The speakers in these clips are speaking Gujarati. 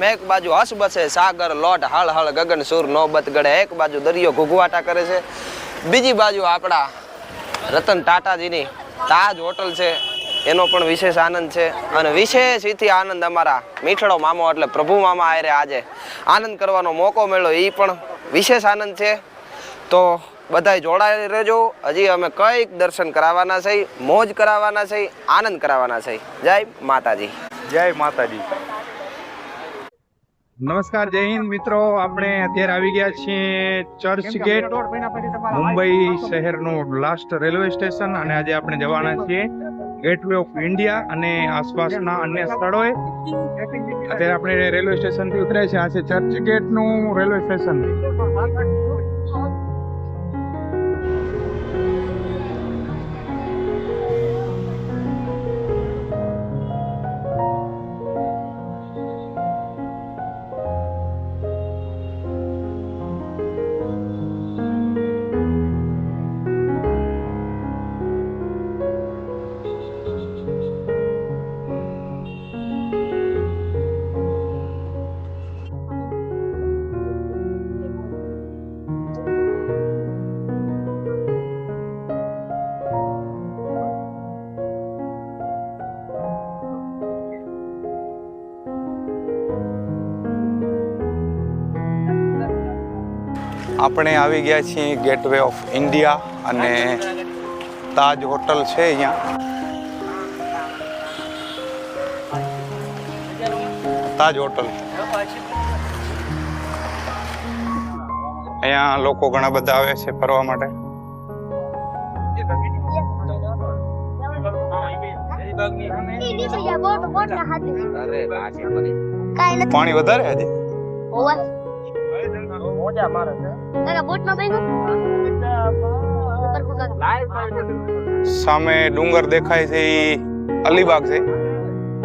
એક બાજુ હસબસે, સાગર, લોટ, હળ હળ, ગગન, સુર, નોબત ગળે. એક બાજુ દરિયો ઘૂઘવાટા કરે છે. બીજી બાજુ આપણા રતન ટાટાજીની તાજ હોટલ છે. એનો પણ વિશેષ આનંદ છે. અને વિશેષ એથી આનંદ અમારા મીઠડો મામો એટલે પ્રભુ મામા આયરે આજે આનંદ કરવાનો મોકો મળ્યો. એ પણ વિશેષ આનંદ છે. તો બધાય જોડાયેલી રહેજો. હજી અમે કંઈક દર્શન કરાવવાના છે. મોજ કરાવવાના છે. આનંદ કરાવવાના છે. જય માતાજી. જય માતાજી. નમસ્કાર જય હિન્દ મિત્રો. આપણે અત્યારે આવી ગયા છીએ ચર્ચ ગેટ મુંબઈ શહેરનું લાસ્ટ રેલવે સ્ટેશન અને આજે આપણે જવાના છીએ ગેટવે ઓફ ઇન્ડિયા અને આસપાસના અન્ય સ્થળોએ. અત્યારે આપણે રેલવે સ્ટેશનથી ઉતરે છે આ છે ચર્ચ ગેટનું રેલવે સ્ટેશન આપણે આવી ગયા છીએ ગેટવે ઓફ ઇન્ડિયા અને તાજ હોટલ છે અહીંયા. તાજ હોટલ. અહીંયા લોકો ઘણા બધા આવે છે ફરવા માટે. પાણી વધારે હજી મોજા તારા સામે ડુંગર દેખાય છે એ અલીબાગ છે.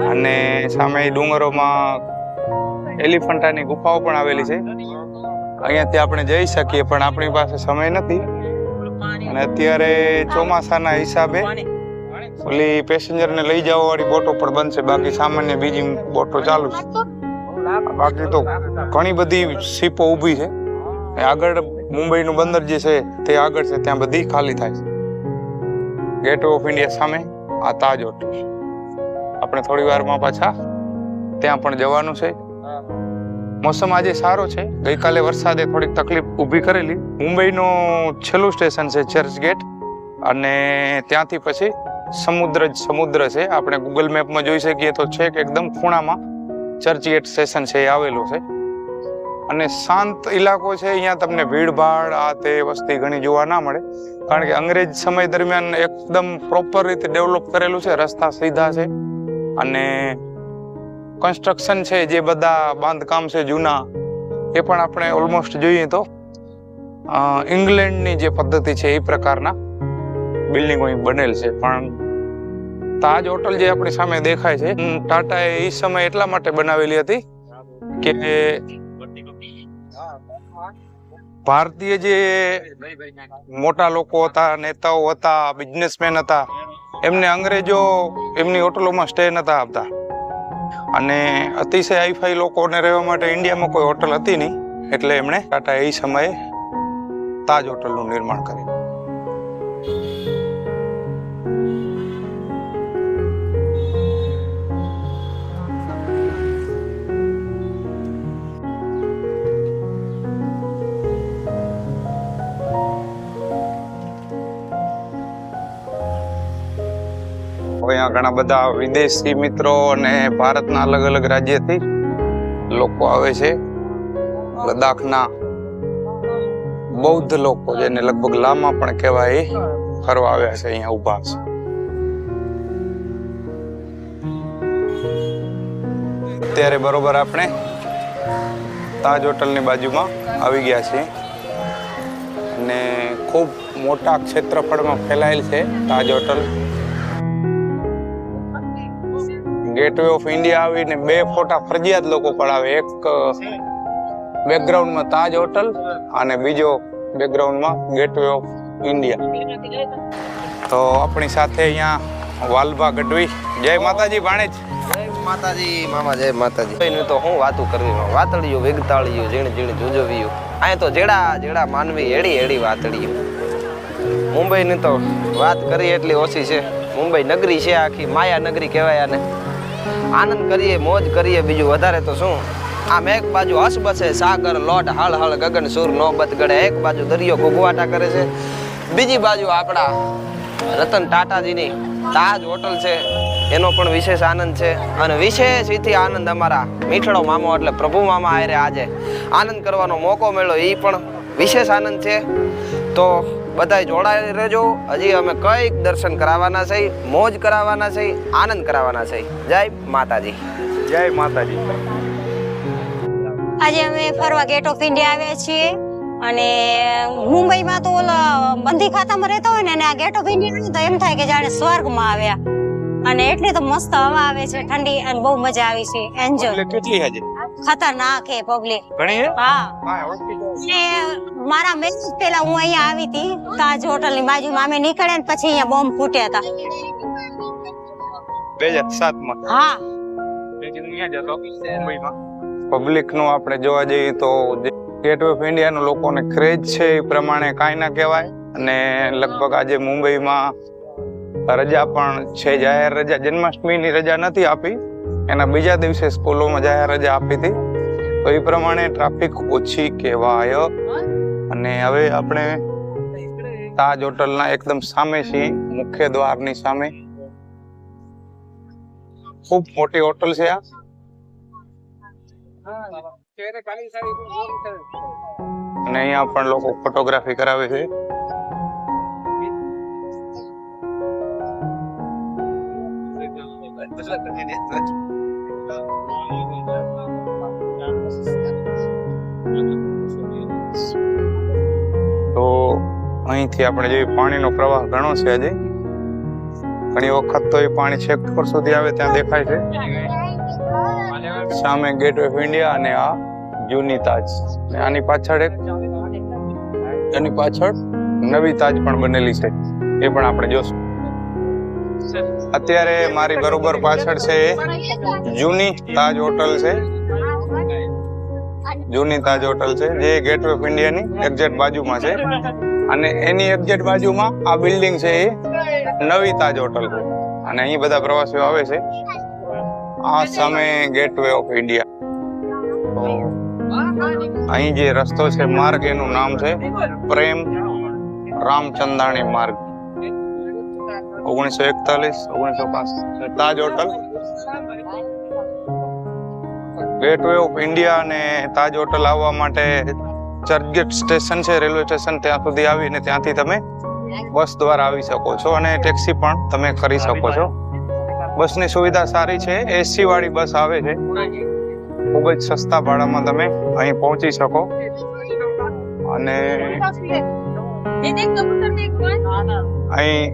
અને સામે ડુંગરોમાં એલિફન્ટાની ગુફાઓ પણ આવેલી છે. અહીંયાથી આપણે જઈ શકીએ, પણ આપણી પાસે સમય નથી. અને અત્યારે ચોમાસાના હિસાબે ઓલી પેસેન્જરને લઈ જવા વાળી બોટો પણ છે બાકી સામાન્ય બીજી બોટો ચાલુ છે. બાકી તો ઘણી બધી સીપો ઊભી છે. આગળ મુંબઈનું બંદર જે છે તે આગળ છે, ત્યાં બધી ખાલી થાય છે. ગેટ ઓફ ઇન્ડિયા સામે આ તાજ હોટલ આપણે થોડી વારમાં પાછા ત્યાં પણ જવાનું છે. મોસમ આજે સારો છે. ગઈકાલે વરસાદે થોડીક તકલીફ ઊભી કરેલી. મુંબઈનું છેલ્લું સ્ટેશન છે ચર્ચ ગેટ અને ત્યાંથી પછી સમુદ્ર જ સમુદ્ર છે. આપણે ગૂગલ મેપમાં જોઈ શકીએ તો છેક એકદમ ખૂણામાં ચર્ચ ગેટ સ્ટેશન છે એ આવેલું છે. અને શાંત ઇલાકો છે, અહીંયા તમને ભીડભાડ, આ તે વસ્તી ઘણી જોવા ના મળે. કારણ કે અંગ્રેજ સમય દરમિયાન એકદમ પ્રોપર રીતે ડેવલપ કરેલું છે, રસ્તા સીધા છે. અને કન્સ્ટ્રક્શન છે, જે બધા બાંધકામ છે જૂના, એ પણ આપણે ઓલમોસ્ટ જોઈએ તો ઇંગ્લેન્ડની જે પદ્ધતિ છે, એ પ્રકારના બિલ્ડિંગો અહીં બનેલ છે. પણ તાજ હોટલ જે આપણી સામે દેખાય છે, ટાટાએ એ સમય એટલા માટે બનાવેલી હતી કે ભારતીય જે મોટા લોકો હતા, નેતાઓ હતા બિઝનેસમેન હતા, એમને અંગ્રેજો એમની હોટલોમાં સ્ટે નતા આપતા. અને અતિશય હાઈફાઈ લોકોને રહેવા માટે ઇન્ડિયામાં કોઈ હોટલ હતી નહીં, એટલે એમણે ટાટા એ સમયે તાજ હોટલનું નિર્માણ કર્યું. અહીંયા ઘણા બધા વિદેશી મિત્રો અને ભારતના અલગ અલગ રાજ્યથી લોકો આવે છે. લદ્દાખના બૌદ્ધ લોકો જેને લગભગ લામા પણ કહેવાય, ફરવા આવ્યા છે, અહીંયા ઊભા છે. અત્યારે બરોબર આપણે તાજ હોટલની બાજુમાં આવી ગયા છીએ. અને ખૂબ મોટા ક્ષેત્રફળમાં ફેલાયેલ છે Taj hotel. Gateway of India આવીને બે ફોટા ફરજિયાત લોકો પડાવે. એક બેકગ્રાઉન્ડમાં તાજ હોટલ અને બીજો બેકગ્રાઉન્ડમાં ગેટવે ઓફ ઇન્ડિયા તો આપણી સાથે અહીંયા વાલભા ગઢવી. જય માતાજી ભાણેજ. માતાજી મામા જય માતાજી. એની તો હું વાતું કરવી વાતળિયું વેગતાળિયું ઝીણ ઝીણ જુજવ્યું અહીંયા તો જેડા જેડા માનવી એડી એડી વાતળિયું મુંબઈની તો વાત કરી એટલી ઓછી છે. મુંબઈ નગરી છે આખી માયા નગરી કહેવાય આને. આનંદ કરીએ, મોજ કરીએ, બીજું વધારે તો શું? આમ એક બાજુ હસબસે સાગર, લોટ હળ હળ ગગન, સુર, નોબત ગળે. એક બાજુ દરિયો ઘૂઘવાટા કરે છે. બીજી બાજુ આપણા રતન ટાટાજીની તાજ હોટલ છે. એનો પણ વિશેષ આનંદ છે. અને વિશેષ એથી આનંદ અમારા મીઠડો મામો એટલે પ્રભુ મામા આયરે આજે આનંદ કરવાનો મોકો મળ્યો. એ પણ વિશેષ આનંદ છે. તો બધાય જોડાઈ રહેજો. હજી અમે કંઈક દર્શન કરાવવાના છે મોજ કરાવવાના છે આનંદ કરાવવાના છે. જય માતાજી. જય માતાજી. આજે અમે ફરવા ગેટ ઓફ ઇન્ડિયા આવ્યા છીએ અને મુંબઈમાં તો ઓલા બંધી ખાતામાં રહેતા હોય ને અને આ ગેટ ઓફ ઇન્ડિયા તો એમ થાય કે જાણે સ્વર્ગમાં આવ્યા. અને એટલી તો મસ્ત હવા આવે છે ઠંડી અને બહુ મજા આવી છે. એન્જોય એટલે કેટલી હજી ખતરનાક હે પબ્લિક. ઘણી હે? હા. ને મારા મેરેજ પહેલા હું અહીંયા આવી હતી તાજ હોટલની બાજુમાં અમે નીકળ્યા ને પછી અહીંયા બોમ્બ ફૂટ્યા હતા. બે હજાર સાતમાં હા. પબ્લિકનું આપણે જોવા જઈએ તો ગેટ ઓફ ઇન્ડિયા નો લોકોને ક્રેઝ છે એ પ્રમાણે કાંઈ ના કહેવાય. અને લગભગ આજે મુંબઈમાં રજા પણ છે. જાહેર રજા જન્માષ્ટમીની રજા નથી આપી. એના બીજા દિવસે સ્કૂલોમાં જાહેર રજા આપી હતી. તો એ પ્રમાણે ટ્રાફિક ઓછી કહેવાય. અને હવે આપણે તાજ હોટલના એકદમ સામે છીએ, મુખ્ય દ્વારની સામે. ખૂબ મોટી હોટલ છે આ. અને અહીંયા પણ લોકો ફોટોગ્રાફી કરાવે છે. તો અહીંથી આપણે જે પાણીનો પ્રવાહ ઘણો છે હજી. ઘણી વખત તો એ પાણી છેક સુધી આવે ત્યાં દેખાય છે. સામે ગેટ ઓફ ઇન્ડિયા અને આ જૂની તાજ. અને આની પાછળ એક એની પાછળ નવી તાજ પણ બનેલી છે. એ પણ આપણે જોશું. અત્યારે મારી બરોબર પાછળ છે જૂની તાજ હોટલ છે. જૂની તાજ હોટલ છે, જે ગેટ ઓફ ઇન્ડિયાની એક્ઝેક્ટ બાજુમાં છે. અને એની એક્ઝેક્ટ બાજુમાં આ બિલ્ડિંગ છે એ નવી તાજ હોટલ અને અહીં બધા પ્રવાસીઓ આવે છે. આ સામે ગેટવે ઓફ ઇન્ડિયા અહીં જે રસ્તો છે, માર્ગ એનું નામ છે પ્રેમ રામચંદાણી માર્ગ. ઓગણીસો એકતાલીસ ઓગણીસો પાસઠ Taj hotel. Gateway of India અને તાજ હોટલ આવવા માટે ચર્ચગેટ સ્ટેશન છે રેલવે સ્ટેશન ત્યાં સુધી આવીને ત્યાંથી તમે બસ દ્વારા આવી શકો છો અને ટેક્સી પણ તમે કરી શકો છો. બસની સુવિધા સારી છે એસી વાળી બસ આવે છે. ખૂબ જ સસ્તા ભાડામાં તમે અહીં પહોંચી શકો. અને અહીં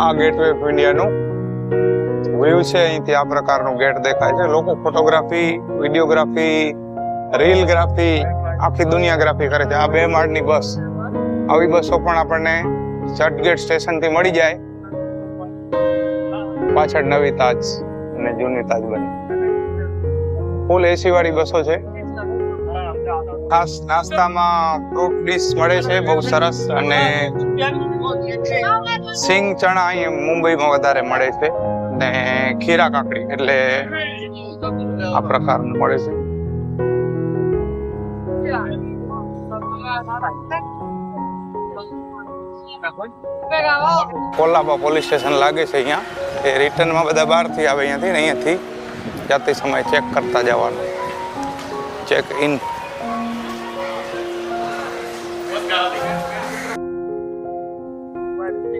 આ ગેટવે ઓફ ઇન્ડિયાનું વ્યૂ છે. અહીંથી આ પ્રકારનું ગેટ દેખાય છે. લોકો ફોટોગ્રાફી વિડીયોગ્રાફી રીલગ્રાફી આખી દુનિયાગ્રાફી કરે છે. આ બે માળની બસ. આવી બસો પણ આપણને ચર્ચગેટ સ્ટેશનથી મળી જાય. પાછળ નવી તાજ અને જૂની તાજ બની. ફૂલ એસી વાળી બસો છે. ખાસ નાસ્તામાં ફ્રૂટ ડીશ મળે છે, બહુ સરસ અને સિંગ ચણા અહીંયા મુંબઈમાં વધારે મળે છે ને ખીરા કાકડી એટલે આ પ્રકારનું મળે છે. કોલાબા પોલીસ સ્ટેશન લાગે છે અહીંયા. એ રિટર્નમાં બધા બહારથી આવે અહીંયાથી અહીંયાથી. જાતે સમય ચેક કરતા જવાનું. ચેક ઇન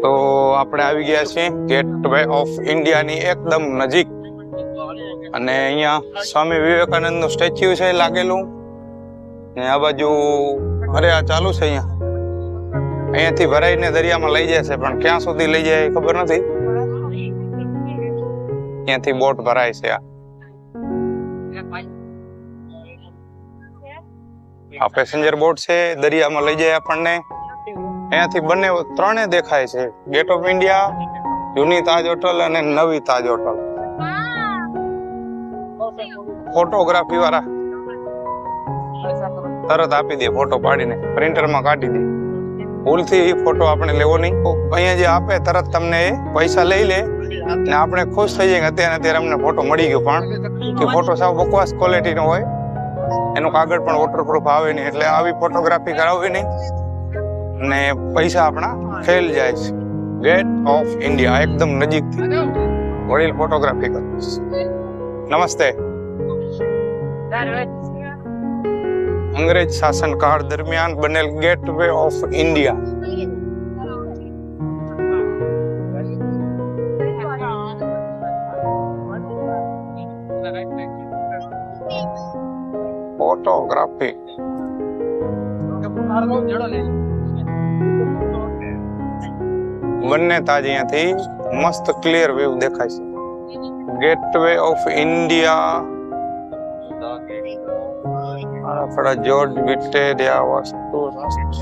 તો આપણે આવી ગયા છીએ ગેટ વે ઓફ ઇન્ડિયાની એકદમ નજીક. અને અહીંયા સ્વામી વિવેકાનંદનું સ્ટેચ્યુ છે લાગેલું. ને આ બાજુ અરે આ ચાલુ છે અહીંયા. અહીંયાથી ભરાઈને દરિયામાં લઈ જાય છે, પણ ક્યાં સુધી લઈ જાય ખબર નથી. ત્યાંથી બોટ ભરાય છે આ. પેસેન્જર બોટ છે, દરિયામાં લઈ જાય આપણને. અહીંયાથી બંને ત્રણે દેખાય છે. ગેટ ઓફ ઇન્ડિયા જૂની તાજ હોટલ અને નવી તાજ હોટલ ફોટોગ્રાફી વાળા. તરત આપી દે ફોટો પાડીને. પ્રિન્ટરમાં કાઢી દે. ભૂલથી એ ફોટો આપણે લેવો નહીં. અહીંયા જે આપે તરત તમને એ પૈસા લઈ લે. ને આપણે ખુશ થઈ જઈએ અત્યારે અત્યારે અમને ફોટો મળી ગયો. પણ કે ફોટો સાવ બકવાસ ક્વોલિટીનો હોય. એનું કાગળ પણ વોટરપ્રૂફ આવે નહીં. એટલે આવી ફોટોગ્રાફી કરાવવી નહીં. ને પૈસા આપણા ફેલ જાય છે ગેટ ઓફ ઇન્ડિયા એકદમ નજીકથી વડીલ ફોટોગ્રાફી કરે નમસ્તે અંગ્રેજ શાસન કાળ દરમિયાન બનેલ gateway of India photography બંને તાજ અહીંયાથી મસ્ત ક્લિયર વ્યૂ દેખાય છે. ગેટવે ઓફ ઇન્ડિયા આપણા જોર્જ વિટેરિયા વસ્તુ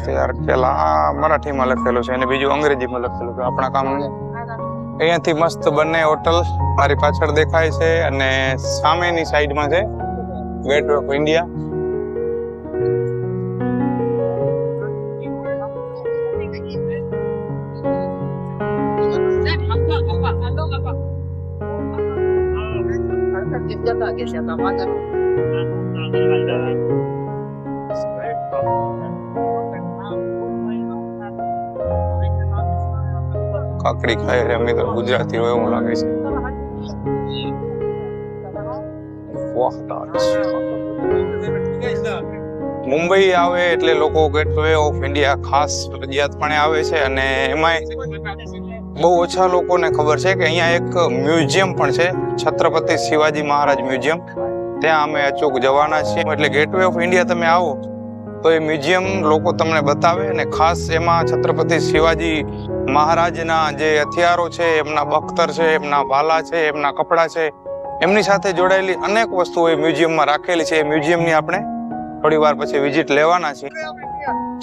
તૈયાર કરેલા આ મરાઠીમાં લખેલું છે અને બીજું અંગ્રેજીમાં લખેલું છે. આપણા કામ અહીંયાથી મસ્ત બંને હોટલ મારી પાછળ દેખાય છે અને સામેની સાઈડમાં છે. ગેટ ઓફ ઇન્ડિયા કાકડી ખાય રે અમે તો ગુજરાતી હોય એવું લાગે છે મુંબઈ આવે એટલે લોકો ગેટવે ઓફ ઇન્ડિયા ખાસ ફરજિયાતપણે આવે છે. અને એમાંય બહુ ઓછા લોકોને ખબર છે કે અહીંયા એક મ્યુઝિયમ પણ છે, છત્રપતિ શિવાજી મહારાજ મ્યુઝિયમ. ત્યાં અમે અચૂક જવાના છીએ. એટલે ગેટવે ઓફ ઇન્ડિયા તમે આવો, તો એ મ્યુઝિયમ લોકો તમને બતાવે અને ખાસ એમાં છત્રપતિ શિવાજી મહારાજના જે હથિયારો છે, એમના બખ્તર છે, એમના ભાલા છે, એમના કપડાં છે, એમની સાથે જોડાયેલી અનેક વસ્તુઓ એ મ્યુઝિયમમાં રાખેલી છે. એ મ્યુઝિયમની આપણે થોડી વાર પછી વિઝિટ લેવાના છીએ.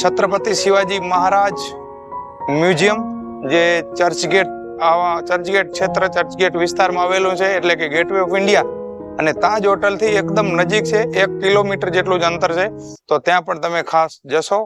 છત્રપતિ શિવાજી મહારાજ મ્યુઝિયમ જે ચર્ચગેટ આવા ચર્ચગેટ ક્ષેત્ર ચર્ચગેટ વિસ્તારમાં આવેલું છે, એટલે કે ગેટવે ઓફ ઇન્ડિયા અને તાજ હોટલથી એકદમ નજીક છે, એક કિલોમીટર જેટલું જ અંતર છે. તો ત્યાં પણ તમે ખાસ જશો.